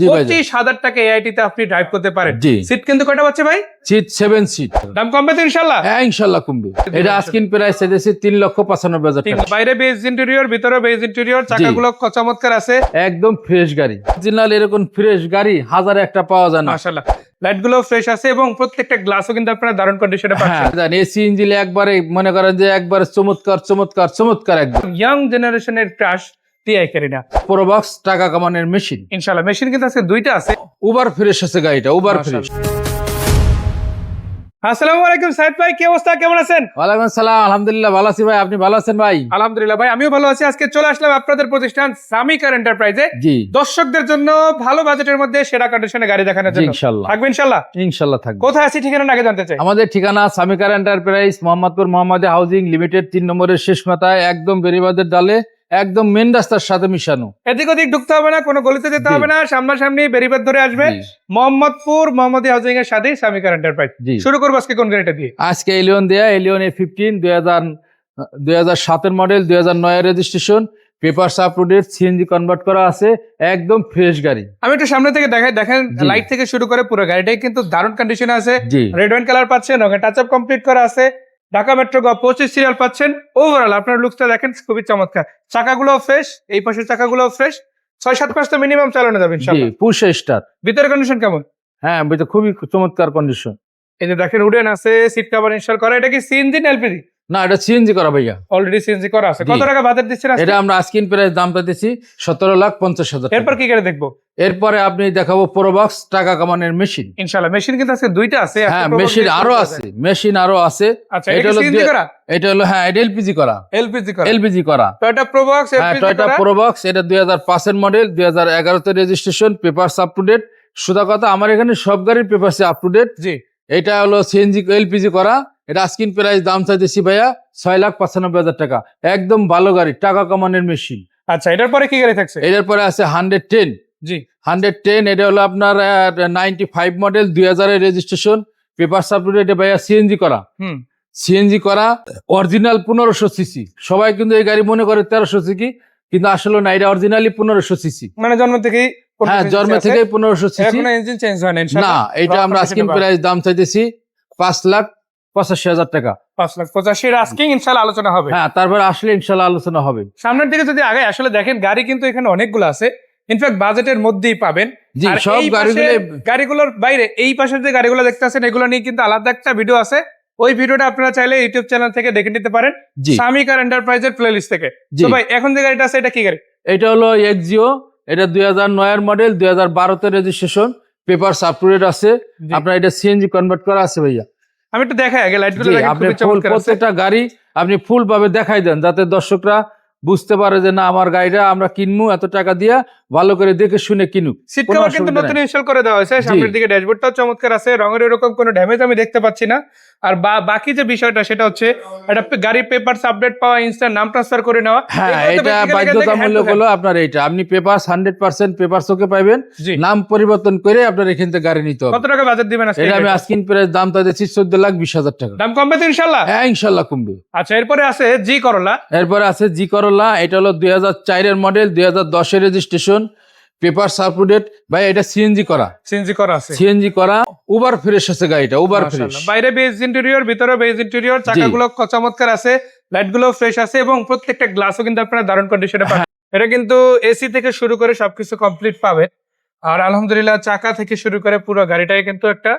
জি পঁচিশ হাজার টাকা এআইটি তে আপনি ড্রাইভ করতে পারেন। জি। সিট কিন্তু কয়টা পাচ্ছে ভাই? সিট সেভেন সিট দাম কমবে তো ইনশাল্লাহ? হ্যাঁ ইনশাল্লাহ কমবে। এটা আস্কিন প্রাইস চাইতেছি তিন লক্ষ পঁচানব্বই হাজার টাকা। বাইরে বেজ ইন্টেরিয়র ভিতরে বেজ ইন্টেরিয়র চাকাগুলো চমৎকার আছে। একদম ফ্রেশ গাড়ি। অরিজিনাল এরকম ফ্রেশ গাড়ি হাজারে একটা পাওয়া যায় না। মাশাআল্লাহ। লাইটগুলো ফ্রেশ আছে এবং প্রত্যেকটা গ্লাসও কিন্তু আপনারা দারুণ কন্ডিশনে হ্যাঁ পাচ্ছেন এসি ইঞ্জিলে একবারে মনে করেন যে একবারে চমৎকার চমৎকার চমৎকার একদম। ইয়াং জেনারেশনের ক্রাশ টিআই ক্যারিনা প্রোবক্স টাকা কামানোর মেশিন ইনশাআল্লাহ মেশিন কিন্তু আজকে দুইটা আছে। উবার ফ্রেশ আছে গাড়িটা উবার ফ্রেশ আসসালামু আলাইকুম সাইদ ভাই কি অবস্থা? কেমন আছেন? ওয়ালাইকুম সালাম আলহামদুলিল্লাহ ভালো আছি ভাই। আপনি ভালো আছেন ভাই? আলহামদুলিল্লাহ ভাই আমিও ভালো আছি। আজকে চলে আসলাম আপনাদের প্রতিষ্ঠান সামিকার এন্টারপ্রাইজে দর্শকদের জন্য ভালো বাজেটের মধ্যে সেরা কন্ডিশনে গাড়ি দেখানোর জন্য। ইনশাল্লাহ থাকবে ইনশাল্লাহ ইনশাল্লাহ থাকবে। কোথায় আছি ঠিকানা আগে জানতে চাই। আমাদের ঠিকানা Samikar enterprise Mohammadpur Mohammad housing limited তিন নম্বরের শেষ মাথায় একদম বেরিবাদের ডালে। একদম মেন রাস্তার সাথে মিশানো। এদিক ওদিক ঢুকতে হবে না কোনো গলিতে যেতে হবে না সামনাসামনি বেরিবাদ ধরে আসবে। মোহাম্মদপুর মোহাম্মদী হাউজিং এর সাথেই সামিকার এন্টারপ্রাইজ শুরু করব আজকে কোন গাড়িটা দিয়ে? আজকে এলিয়ন দেয়া এলিয়ন এ ফিফটিন দুই হাজার দুই হাজার সাতের মডেল দুই হাজার নয়ের registration paper uploaded CNG convert করা আছে একদম ফ্রেশ গাড়ি। আমি একটু সামনে থেকে দেখাই দেখেন লাইট থেকে শুরু করে পুরো গাড়িটাই কিন্তু দারুণ কন্ডিশনে আছে। রেড ওয়াইন কালার পাচ্ছেন ওখানে টাচ আপ কমপ্লিট করা আছে। ঢাকা মেট্রো গ পঁচিশ সিরিয়াল পাচ্ছেন। ওভারঅল আপনার লুকসটা দেখেন খুবই চমৎকার। চাকাগুলো ফ্রেশ এই পাশের চাকাগুলো ফ্রেশ ছয় সাত পাঁচটা তো মিনিমাম চালানো যাবেন পুশ স্টার ভিতরের কন্ডিশন কেমন? হ্যাঁ খুবই চমৎকার কন্ডিশন এই যে দেখেন উডেন আছে সিট কাভার ইনস্টল করা। এটা কি সিএনজি এলপিজি না এটা সিএনজি করা ভাইয়া। অলরেডি সিএনজি করা আছে। কত টাকা বাজেট দিচ্ছেন? এটা আমরা আস্কিন প্রাইস দাম পাইতেছি সতেরো লাখ পঞ্চাশ হাজার এরপর কি করে দেখব? এরপরে আপনি দেখাবো প্রোবক্স টাকা কামানোর মেশিন ইনশাআল্লাহ মেশিন কিন্তু আজকে দুইটা আছে হ্যাঁ মেশিন আরও আছে মেশিন আরও আছে। আচ্ছা এটা হলো সিএনজি করা? এটা হলো হ্যাঁ এটা এলপিজি করা। এলপিজি করা। এলপিজি করা। টয়োটা প্রোবক্স হ্যাঁ এলপিজি টয়টা করা। প্রোবক্স এটা দুই হাজার পাঁচের মডেল দুই হাজার এগারোতে registration papers up to date সুদা কথা আমার এখানে সব গাড়ির পেপারস আপ টু ডেট জি। এটা হলো সিএনজি এলপিজি করা। এটা আস্কিন প্রাইস দাম চাইতেছি ভাইয়া ছয় লাখ পঁচানব্বই হাজার টাকা। একদম ভালো গাড়ি টাকা কামানোর মেশিন আচ্ছা এটার পরে কি গাড়ি থাকছে? এটার পরে আছে হান্ড্রেড টেন জি। হান্ড্রেড টেন এটা হলো আপনার নাইনটি ফাইভ মডেল দুই হাজারের রেজিস্ট্রেশন পেপার সাপোর্ট এটা ভাইয়া সিএনজি করা। সিএনজি করা অরিজিনাল পনেরোশো সিসি সবাই কিন্তু এই গাড়ি মনে করে তেরোশো সিসি কিন্তু আসলে না এটা অরিজিনালি পনেরোশো সিসি মানে জন্ম থেকেই হ্যাঁ জন্ম থেকে পনেরোশো সিসি ইঞ্জিন চেঞ্জ হয় না না এটা আমরা পাবো। প্রাইস দাম চাইতেছি পাঁচ লাখ পঁচাশি হাজার টাকা। পাঁচ লাখ পঁচাশি আস্কিং ইনশাআল্লাহ আলোচনা হবে। হ্যাঁ তারপরে আসলে ইনশাল্লাহ আলোচনা হবে। সামনের দিকে যদি আগে আসলে দেখেন গাড়ি কিন্তু এখানে অনেকগুলো আছে। ইনফ্যাক্ট বাজেটের মধ্যেই পাবেন। জি সব গাড়িগুলো গাড়িগুলোর বাইরে এই পাশের যে গাড়িগুলো দেখতে আছেন এগুলো নিয়ে কিন্তু আলাদা একটা ভিডিও আছে। ওই ভিডিওটা আপনারা চাইলে ইউটিউব চ্যানেল থেকে দেখে নিতে পারেন। জি। সামিক আর এন্টারপ্রাইজের প্লেলিস্ট থেকে তো ভাই এখন যে গাড়িটা আছে এটা কি গাড়ি? এটা হলো এক্সিও এটা দুই হাজার নয়ের মডেল দুই হাজার বারোতে রেজিস্ট্রেশন পেপার সাপোর্টেড আছে। আপনার এটা সিএনজি কনভার্ট করা আছে ভাইয়া। আমি একটু দেখাই আগে লাইটগুলো আপনি প্রত্যেকটা গাড়ি আপনি ফুল ভাবে দেখাই দেন যাতে দর্শকরা বুঝতে পারে যে না আমার গাড়িটা আমরা কিনবো এত টাকা দিয়ে ভালো করে দেখে শুনে কিনুক। সিট কভার কিন্তু নতুন ইনস্টল করে দেওয়া হয়েছে। সামনের দিকে ড্যাশবোর্ডটাও চমৎকার আছে। রঙের এরকম কোনো ড্যামেজ আমি দেখতে পাচ্ছি না। আর বাকি যে বিষয়টা সেটা হচ্ছে একটা পে- গাড়ির পেপার আপডেট পাওয়া ইনস্ট্যান্ট নাম ট্রান্সফার করে নেওয়া। হ্যাঁ এটা বাধ্যতামূলক হলো আপনার এইটা। আপনি paper hundred percent paper okay পাইবেন। নাম পরিবর্তন করে আপনার এখান থেকে গাড়ি নিতে হবে। কত টাকা বাজেট দিবেন আজকে এটা আমি আস্কিন প্রাইস দাম তাদেরছি চোদ্দ লাখ বিশ হাজার টাকা। দাম কমবে তো ইনশাল্লাহ? হ্যাঁ ইনশাল্লাহ কমবে। আচ্ছা এরপরে আছে জি করলা। এরপরে আছে জি করলা এটা হলো দুই হাজার চারের মডেল দুই হাজার দশের রেজিস্ট্রেশন পেপার সাপোর্টেড ভাই এটা সিএনজি করা। সিএনজি করা আছে। সিএনজি করা উবার ফ্রেশ আছে গাড়িটা উবার ফ্রেশ বাইরে বেজ ইন্টেরিয়র ভিতরে বেজ ইন্টেরিয়র চাকাগুলো চমৎকার আছে লাইটগুলো ফ্রেশ আছে এবং প্রত্যেকটা গ্লাসও কিন্তু আপনারা দারুণ কন্ডিশনে পাবেন। এটা কিন্তু এসি থেকে শুরু করে সবকিছু কমপ্লিট পাবে। আর আলহামদুলিল্লাহ চাকা থেকে শুরু করে পুরো গাড়িটাই কিন্তু একটা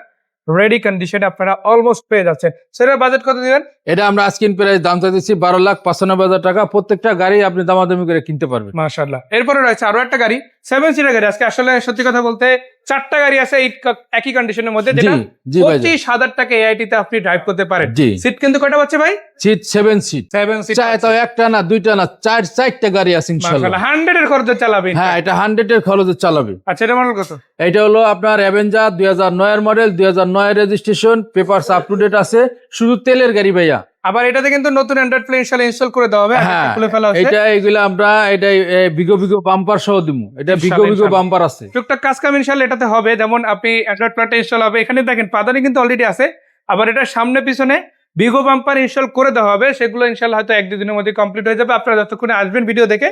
রেডি কন্ডিশনে আপনারা অলমোস্ট পেয়ে যাচ্ছেন। সেটার বাজেট কত দিবেন? এটা আমরা আজকিন প্রাইস দাম চাইতেছি বারো লাখ পঁচানব্বই হাজার টাকা। প্রত্যেকটা গাড়ি আপনি দামাদামি করে কিনতে পারবেন। মাশাআল্লাহ। এরপরে রয়েছে আরও একটা গাড়ি। সেভেন সিটার গাড়ি। আজকে আসলে সত্যি কথা বলতে চারটা গাড়ি আছে এই একই কন্ডিশনের মধ্যে যেটা পঁচিশ হাজার টাকা এআইটি তে আপনি ড্রাইভ করতে পারেন। সিট কিন্তু কয়টা পাচ্ছে ভাই? Seat seven seat seven seat চাই তো একটা না দুইটা না চার চারটা গাড়ি আছে ইনশাল্লাহ। হান্ড্রেড এর খরচে চালাবেন হ্যাঁ এটা হান্ড্রেড এর খরচে চালাবে। আচ্ছা এটা মডেল কত? এটা হলো আপনার অ্যাভেঞ্জার দুই হাজার নয়ের মডেল দুই হাজার নয়ের registration papers up to date আছে। শুধু তেলের গাড়ি ভাইয়া। আবার এটাতে কিন্তু নতুন অ্যান্ড্রয়েড প্লে ইনস্টল ইনস্টল করে দেওয়া হবে হ্যাঁ খুলে ফেলা হচ্ছে এটা এগুলো আমরা এটা বিগো বিগো বাম্পার সহ দিমু। এটা বিগো বিগো বাম্পার আছে। টুকটাক কাজ কাম ইনশাল্লাহ এটাতে হবে। যেমন আপনি অ্যান্ড্রয়েড প্লেটে ইনস্টল হবে এখানে দেখেন পাদানি কিন্তু অলরেডি আছে। আবার এটা সামনে পিছনে বিগো বাম্পার ইনস্টল করে দেওয়া হবে সেগুলো ইনশাল্লাহ হয়তো এক দুদিনের মধ্যে কমপ্লিট হয়ে যাবে। আপনারা যতক্ষণে আসবেন ভিডিও দেখে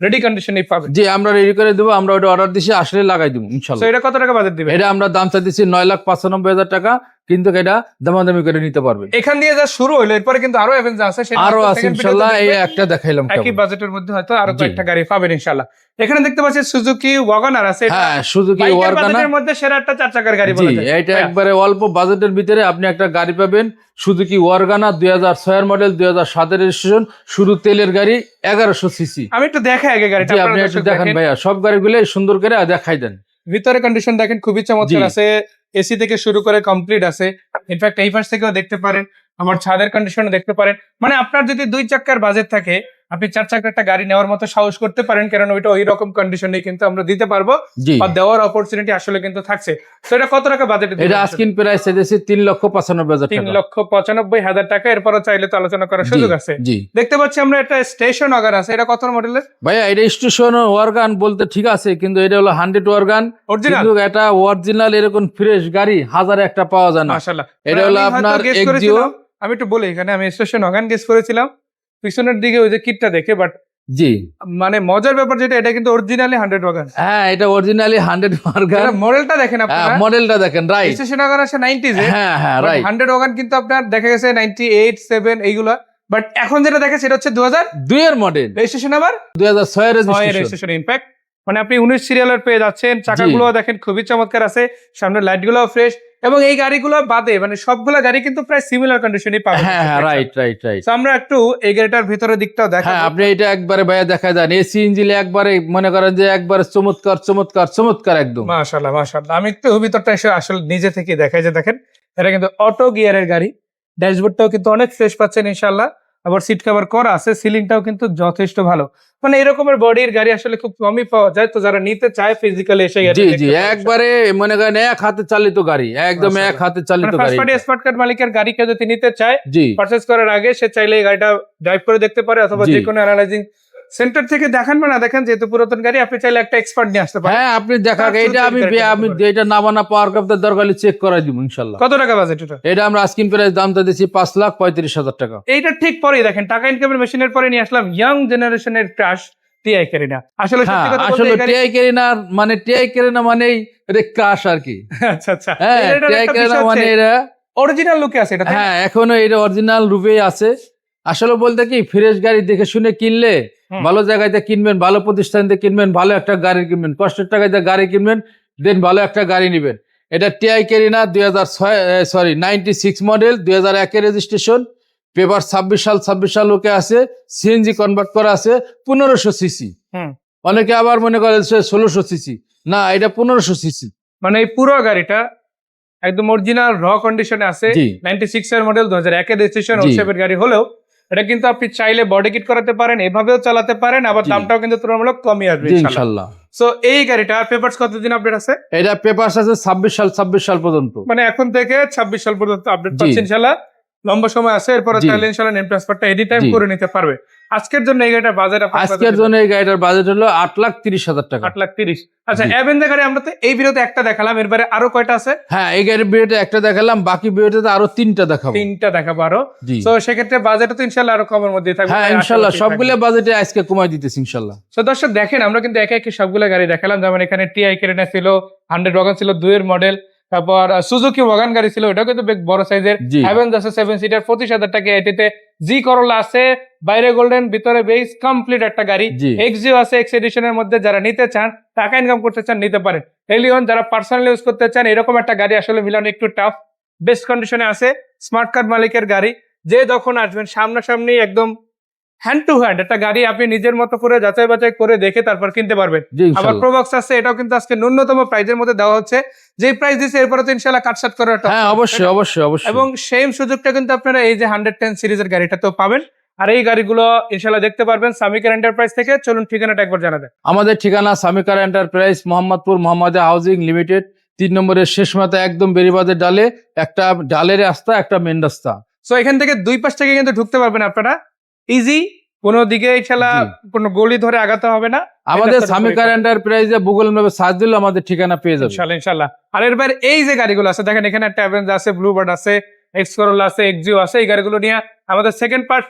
রেডি কন্ডিশনেই পাবেন। জি আমরা রেডি করে দেবো আমরা ওটা অর্ডার দিছি আসলে লাগাই দেবো তো ইনশাল্লাহ এটা কত টাকা বাজেট দিবেন? এটা আমরা দাম চাইতেছি নয় লাখ পঁচানব্বই হাজার টাকা। কিন্তু এটা দামাদামি করে নিতে পারবে। এখান দিয়ে যা শুরু হলো এরপরে কিন্তু আরও অ্যাভেঞ্জার আছে সেটা আরও আছে তে এই একটা দেখাইলাম একই বাজেটের মধ্যে হয়তো আরও কয়েকটা গাড়ি পাবেন ইনশাল্লাহ। এখানে দেখতে পাচ্ছি সুজুকি ওয়াগনার আছে হ্যাঁ সুজুকি ওয়ার্গানা বাজেটের মধ্যে সেরা একটা চার চাকার গাড়ি বলা যায়। এটা। একবারে অল্প বাজেটের ভিতরে আপনি একটা গাড়ি পাবেন সুজুকি ওয়ার্গানা দুই হাজার ছয়ের মডেল দুই হাজার সাতের রেজিস্ট্রেশন শুরু তেলের গাড়ি এগারোশো সিসি আমি একটু দেখাই আগে গাড়িটা আপনি একটু দেখেন দেখেন। ভাইয়া সব গাড়িগুলো সুন্দর করে দেখাই দেন। ভিতরে কন্ডিশন দেখেন খুবই চমৎকার আছে। এসি থেকে শুরু করে কমপ্লিট আছে। ইনফ্যাক্ট এই পাশ থেকেও দেখতে পারেন। আমার ছাদের কন্ডিশন দেখতে পারেন। মানে আপনার যদি দুই চাকার বাজেট থাকে আপনি চার চাকার একটা গাড়ি নেওয়ার মতো সাহস করতে পারেন কারণ ওইটা ওই রকম কন্ডিশনে কিন্তু আমরা দিতে পারব। বা দেওয়ার অপরচুনিটি আসলে কিন্তু থাকছে। তো এটা কত টাকা বাজেট এটা আস্কিন প্রাইস চাইতেছি তিন লক্ষ পঁচানব্বই হাজার তিন টাকা। লক্ষ পঁচানব্বই হাজার টাকা এরপরও চাইলে তো আলোচনা করার সুযোগ আছে। দেখতে পাচ্ছি আমরা একটা স্টেশন অগার আছে। এটা কত মডেলের ভাইয়া এটা স্টেশন ওয়ার্গান বলতে ঠিক আছে কিন্তু এটা হলো হান্ড্রেড ওয়ার্গান কিন্তু এটা অরিজিনাল এরকম ফ্রেশ গাড়ি হাজারে একটা পাওয়া যায় না। মাশাআল্লাহ। এটা হলো আমি হয়তো আপনার এক্সিও আমি একটু বলি এখানে আমি স্টেশন অগান গেস করেছিলাম। পিছনের দিকে ওই যে কিটটা দেখে বাট জি। মানে মজার ব্যাপার যেটা এটা কিন্তু অরিজিনালি হান্ড্রেড ওয়াগান হ্যাঁ এটা অরিজিনালি হান্ড্রেড ওয়ার্গান মডেলটা দেখেন আপনারা। মডেলটা দেখেন রাইট স্টেশন ওয়াগান আছে নাইনটিজ হ্যাঁ হ্যাঁ রাইট হান্ড্রেড ওয়াগান কিন্তু আপনার দেখা গেছে নাইনটি এইট সেভেন এইগুলো। বাট এখন যেটা দেখে সেটা হচ্ছে দু হাজার এর মডেল রেজিস্ট্রেশন আবার দুই হাজার ছয় রেজিস্ট্রেশন ইনফ্যাক্ট মানে আপনি উনিশ সিরিয়ালের পেয়ে যাচ্ছেন। চাকাগুলো দেখেন খুবই চমৎকার আছে। সামনে লাইটগুলো ফ্রেশ এবং এই গাড়িগুলো বাদে মানে সবগুলো গাড়ি কিন্তু প্রায় সিমিলার কন্ডিশনই পাবেন। হ্যাঁ হ্যাঁ রাইট রাইট রাইট আমরা একটু এই গাড়িটার ভিতরের দিকটাও হ্যাঁ আপনি এটা একবারে ভাইয়া দেখা যান। এসি ইঞ্জিলে একবারে মনে করেন যে একবারে চমৎকার চমৎকার চমৎকার একদম। মাশাল্লাহ মাশাল্লাহ আমি একটু ভিতরটা এসে আসলে নিজে থেকে দেখাই যে দেখেন এটা কিন্তু অটো গিয়ারের গাড়ি। ড্যাশবোর্ডটাও কিন্তু অনেক ফ্রেশ পাচ্ছেন ইনশাল্লাহ আবার সিট কভার করা আছে সিলিংটাও কিন্তু যথেষ্ট ভালো। মানে এরকমের বডির গাড়ি আসলে খুব কমই পাওয়া যায় তো যারা নিতে চায় ফিজিক্যালি এসে জি জি একবারে মনে করেন এক হাতে চালিত গাড়ি একদম এক হাতে চালিত গাড়ি। ফার্স্ট পার্টি স্মার্ট কার্ড মালিকের গাড়ি কে যদি নিতে চায় পারচেজ করার আগে সে চাইলে এই গাড়িটা ড্রাইভ করে দেখতে পারে অথবা। যে কোনো অ্যানালাইজিং সেন্টার থেকে দেখান না দেখেন যেহেতু পুরাতন গাড়ি আপনি চাইলে একটা এক্সপার্ট নিয়ে আসতে পারেন। হ্যাঁ আপনি দেখা তার এটা আমি আমি এটা নামানা পাওয়ার কাপটা দরকার চেক করাই দিব ইনশাল্লাহ। কত টাকা বাজেট এটা? এটা আমরা আস্কিন প্রাইস দামটা দিচ্ছি পাঁচ লাখ পঁয়ত্রিশ হাজার টাকা। এইটা ঠিক পরেই দেখেন টাকা ইনকামের মেশিনের পরে নিয়ে আসলাম ইয়াং জেনারেশনের ক্রাশ টিআই কেরিনা আসলে হ্যাঁ সত্যি কথা আসলে টিআই কেরিনা মানে টিআই কেরিনা মানেই এটা ক্রাশ আর কি। আচ্ছা আচ্ছা। হ্যাঁ টিআই কেরিনা মানে এটা অরিজিনাল লুকে আছে এটা হ্যাঁ এখনও এটা অরিজিনাল রূপেই আছে। আসলে বলতে কি ফ্রেশ গাড়ি দেখে শুনে কিনলে ভালো জায়গাতে কিনবেন ভালো প্রতিষ্ঠান থেকে কিনবেন ভালো একটা গাড়ি কিনবেন। কষ্টের টাকায় গাড়ি কিনবেন দেন ভালো একটা গাড়ি নেবেন। এটা টিআই কেরিনা দুই হাজার ছয় সরি নাইনটি সিক্স মডেল দুই হাজার একের রেজিস্ট্রেশন পেপার ছাব্বিশ সাল ছাব্বিশ সাল লোকে আছে সিএনজি কনভার্ট করা আছে পনেরোশো সিসি অনেকে আবার মনে করে ষোলোশো সিসি না এটা পনেরোশো সিসি মানে এই পুরো গাড়িটা একদম অরিজিনাল র কন্ডিশনে আছে নাইনটি সিক্স এর মডেল দু হাজার একের রেজিস্ট্রেশন গাড়ি হলেও এটা কিন্তু আপনি চাইলে বডি কিট করাতে পারেন এভাবেও চালাতে পারেন আবার দামটাও কিন্তু তুলনামূলক কমই আসবে ইনশাল্লাহ সো এই গাড়িটা পেপারস কতদিন আপডেট আছে? এটা পেপারস আছে ছাব্বিশ সাল ছাব্বিশ সাল পর্যন্ত। মানে এখন থেকে ছাব্বিশ সাল পর্যন্ত আপডেট। পাচ্ছেন ইনশাল্লাহ লম্বা সময় আছে এরপরে চাইলে ইনশাল্লাহ নেম ট্রান্সফারটা এনি টাইম করে নিতে পারবে। আজকের জন্য এই গাড়িটার বাজার আজকের জন্য এই গাড়িটার বাজেট হলো আট লাখ তিরিশ হাজার টাকা। আট লাখ তিরিশ। আচ্ছা। অ্যাভেঞ্জার গাড়ি আমরা তো এই ভিডিওতে একটা দেখালাম এরপরে আরও কয়টা আছে? হ্যাঁ এই গাড়ির বিয়েতে একটা দেখালাম বাকি বিয়েতে আরও তিনটা দেখাবো। তিনটা দেখাবো আরও। তো সেক্ষেত্রে বাজেট তো ইনশাল্লাহ আরও কমের মধ্যে থাকবে। হ্যাঁ ইনশাল্লাহ 18 সবগুলো বাজেটে আজকে কমাই দিতেছি ইনশাল্লাহ। তো দর্শক দেখেন আমরা কিন্তু একে একে সবগুলো গাড়ি দেখালাম। যেমন এখানে টিআই কেরেনা ছিল হান্ড্রেড ওয়াগান ছিল দুইয়ের মডেল তারপর সুজুকি ওয়াগান গাড়ি ছিল ওটাও কিন্তু বড় সাইজের হ্যাভেন্স আছে সেভেন সিটার পঁচিশ হাজার টাকা এটিতে জি করলা আছে বাইরে গোল্ডেন ভিতরে বেস কমপ্লিট একটা গাড়ি। এক্সিও আছে এক্স এডিশনের মধ্যে যারা নিতে চান টাকা ইনকাম করতে চান নিতে পারেন। এলিয়ন যারা পার্সোনালি ইউজ করতে চান এরকম একটা গাড়ি আসলে মিলানো একটু টাফ বেস্ট কন্ডিশনে আছে স্মার্ট কার্ড মালিকের গাড়ি। যে যখন আসবেন সামনাসামনি একদম হ্যান্ড টু হ্যান্ড একটা গাড়ি আপনি নিজের মতো করে যাচাই বাছাই করে দেখে তারপর কিনতে পারবেন। আবার প্রোবক্স আছে এটাও কিন্তু আজকে ন্যূনতম প্রাইজের মধ্যে দেওয়া হচ্ছে। যে প্রাইস দিচ্ছে এরপরে তো ইনশাল্লাহ কাটসাট করার একটা হ্যাঁ অবশ্যই অবশ্যই অবশ্যই। এবং সেম সুযোগটা কিন্তু আপনারা এই যে হান্ড্রেড টেন সিরিজের গাড়িটাতেও পাবেন। আর এই গাড়িগুলো ইনশাল্লাহ দেখতে পারবেন সামিকার এন্টারপ্রাইজ থেকে। চলুন ঠিকানাটা একবার জানা দেন আমাদের ঠিকানা Samikar enterprise Mohammadpur Mohammad housing limited. তিন নম্বরের শেষ মাথা একদম বেরিবাদের ডালে একটা ডালের রাস্তা একটা মেন রাস্তা। সো এখান থেকে দুই পাশ থেকে কিন্তু ঢুকতে পারবেন আপনারা। ইজি কোনো দিকে জি। কোনো গলি ধরে আগাতে হবে না। আমাদের সামিকার এন্টারপ্রাইজে গুগল ম্যাপে সার্চ দিলে আমাদের ঠিকানা পেয়ে যাবে। ইনশাল্লাহ ইনশাল্লাহ। আর এর বাইরে এই যে গাড়িগুলো আছে দেখেন এখানে একটা অ্যাভেঞ্জ আছে ব্লুবার্ড আছে এক্স করোলা আছে এক্সিও আছে এই গাড়িগুলো নিয়ে আমাদের সেকেন্ড পার্ট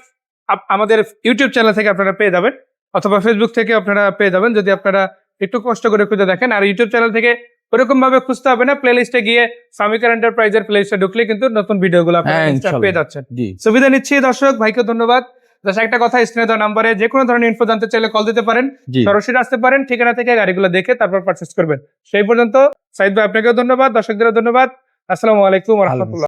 আমাদের ইউটিউব চ্যানেল থেকে আপনারা পেয়ে যাবেন অথবা ফেসবুক থেকে আপনারা পেয়ে যাবেন যদি আপনারা একটু কষ্ট করে খুঁজে দেখেন। আর ইউটিউব চ্যানেল থেকে ওরকম ভাবে খুঁজতে হবে না প্লে লিস্টে গিয়ে সামিকার এন্টারপ্রাইজের প্লে লিস্টে ঢুকলে কিন্তু নতুন ভিডিওগুলো আপনারা হ্যাঁ। পেয়ে যাচ্ছেন। সুবিধা নিচ্ছি দর্শক ভাইকে ধন্যবাদ। জাস্ট একটা কথা স্ক্রিনে দেওয়া নাম্বারে যে কোনো ধরনের ইনফো জানতে চাইলে কল দিতে পারেন। সরাসরি আসতে পারেন ঠিকানা থেকে গাড়িগুলো দেখে তারপর পারচেস করবেন। সেই পর্যন্ত সাইদ ভাই আপনাকেও ধন্যবাদ দর্শকদেরও ধন্যবাদ। আসসালামু আলাইকুম রহমতুল্লাহ।